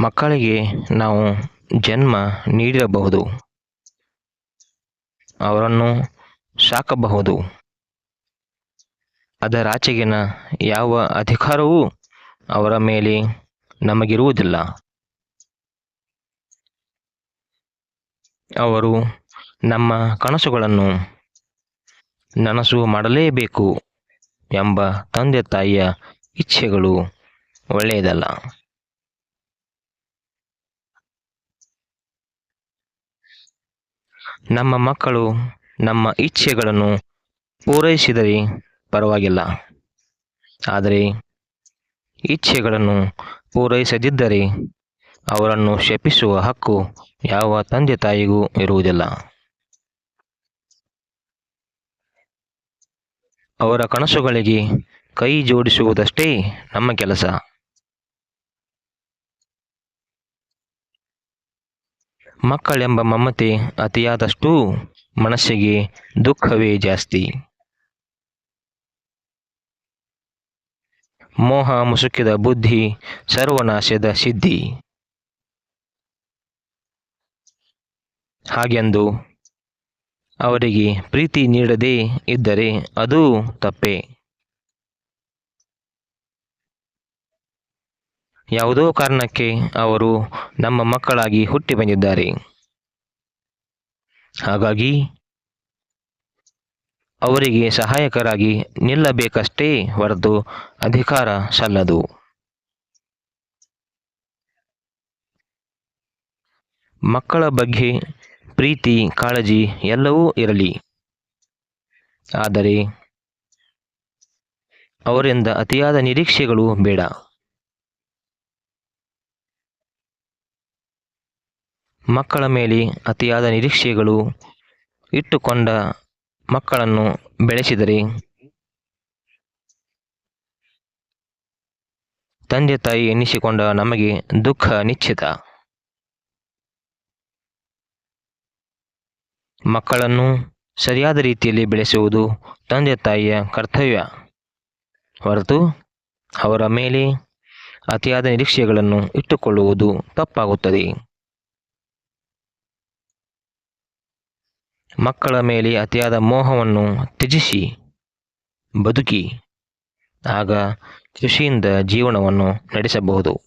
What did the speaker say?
ಮಕ್ಕಳಿಗೆ ನಾವು ಜನ್ಮ ನೀಡಿರಬಹುದು. ಅವರನ್ನು ಸಾಕಬಹುದು. ಅದರಾಚೆಗಿನ ಯಾವ ಅಧಿಕಾರವೂ ಅವರ ಮೇಲೆ ನಮಗಿರುವುದಿಲ್ಲ. ಅವರು ನಮ್ಮ ಕನಸುಗಳನ್ನು ನನಸು ಮಾಡಲೇಬೇಕು ಎಂಬ ತಂದೆ ತಾಯಿಯ ಇಚ್ಛೆಗಳು ಒಳ್ಳೆಯದಲ್ಲ. ನಮ್ಮ ಮಕ್ಕಳು ನಮ್ಮ ಇಚ್ಛೆಗಳನ್ನು ಪೂರೈಸಿದರೆ ಪರವಾಗಿಲ್ಲ. ಆದರೆ ಇಚ್ಛೆಗಳನ್ನು ಪೂರೈಸದಿದ್ದರೆ ಅವರನ್ನು ಶಪಿಸುವ ಹಕ್ಕು ಯಾವ ತಂದೆ ತಾಯಿಗೂ ಇರುವುದಿಲ್ಲ. ಅವರ ಕನಸುಗಳಿಗೆ ಕೈ ಜೋಡಿಸುವುದಷ್ಟೇ ನಮ್ಮ ಕೆಲಸ. ಮಕ್ಕಳೆಂಬ ಮಮತೆ ಅತಿಯಾದಷ್ಟೂ ಮನಸ್ಸಿಗೆ ದುಃಖವೇ ಜಾಸ್ತಿ. ಮೋಹ ಮುಸುಕಿದ ಬುದ್ಧಿ ಸರ್ವನಾಶದ ಸಿದ್ಧಿ. ಹಾಗೆಂದು ಅವರಿಗೆ ಪ್ರೀತಿ ನೀಡದೇ ಇದ್ದರೆ ಅದೂ ತಪ್ಪೇ. ಯಾವುದೋ ಕಾರಣಕ್ಕೆ ಅವರು ನಮ್ಮ ಮಕ್ಕಳಾಗಿ ಹುಟ್ಟಿ ಬಂದಿದ್ದಾರೆ. ಹಾಗಾಗಿ ಅವರಿಗೆ ಸಹಾಯಕರಾಗಿ ನಿಲ್ಲಬೇಕಷ್ಟೇ ಹೊರತು ಅಧಿಕಾರ ಸಲ್ಲದು. ಮಕ್ಕಳ ಬಗ್ಗೆ ಪ್ರೀತಿ, ಕಾಳಜಿ ಎಲ್ಲವೂ ಇರಲಿ. ಆದರೆ ಅವರಿಂದ ಅತಿಯಾದ ನಿರೀಕ್ಷೆಗಳು ಬೇಡ. ಮಕ್ಕಳ ಮೇಲೆ ಅತಿಯಾದ ನಿರೀಕ್ಷೆಗಳು ಇಟ್ಟುಕೊಂಡ ಮಕ್ಕಳನ್ನು ಬೆಳೆಸಿದರೆ ತಂದೆ ತಾಯಿ ಎನ್ನಿಸಿಕೊಂಡ ನಮಗೆ ದುಃಖ ನಿಶ್ಚಿತ. ಮಕ್ಕಳನ್ನು ಸರಿಯಾದ ರೀತಿಯಲ್ಲಿ ಬೆಳೆಸುವುದು ತಂದೆ ತಾಯಿಯ ಕರ್ತವ್ಯ. ಹೊರತು ಅವರ ಮೇಲೆ ಅತಿಯಾದ ನಿರೀಕ್ಷೆಗಳನ್ನು ಇಟ್ಟುಕೊಳ್ಳುವುದು ತಪ್ಪಾಗುತ್ತದೆ. ಮಕ್ಕಳ ಮೇಲೆ ಅತಿಯಾದ ಮೋಹವನ್ನು ತ್ಯಜಿಸಿ ಬದುಕಿ ಆಗ ಕೃಷಿಯಿಂದ ಜೀವನವನ್ನು ನಡೆಸಬಹುದು.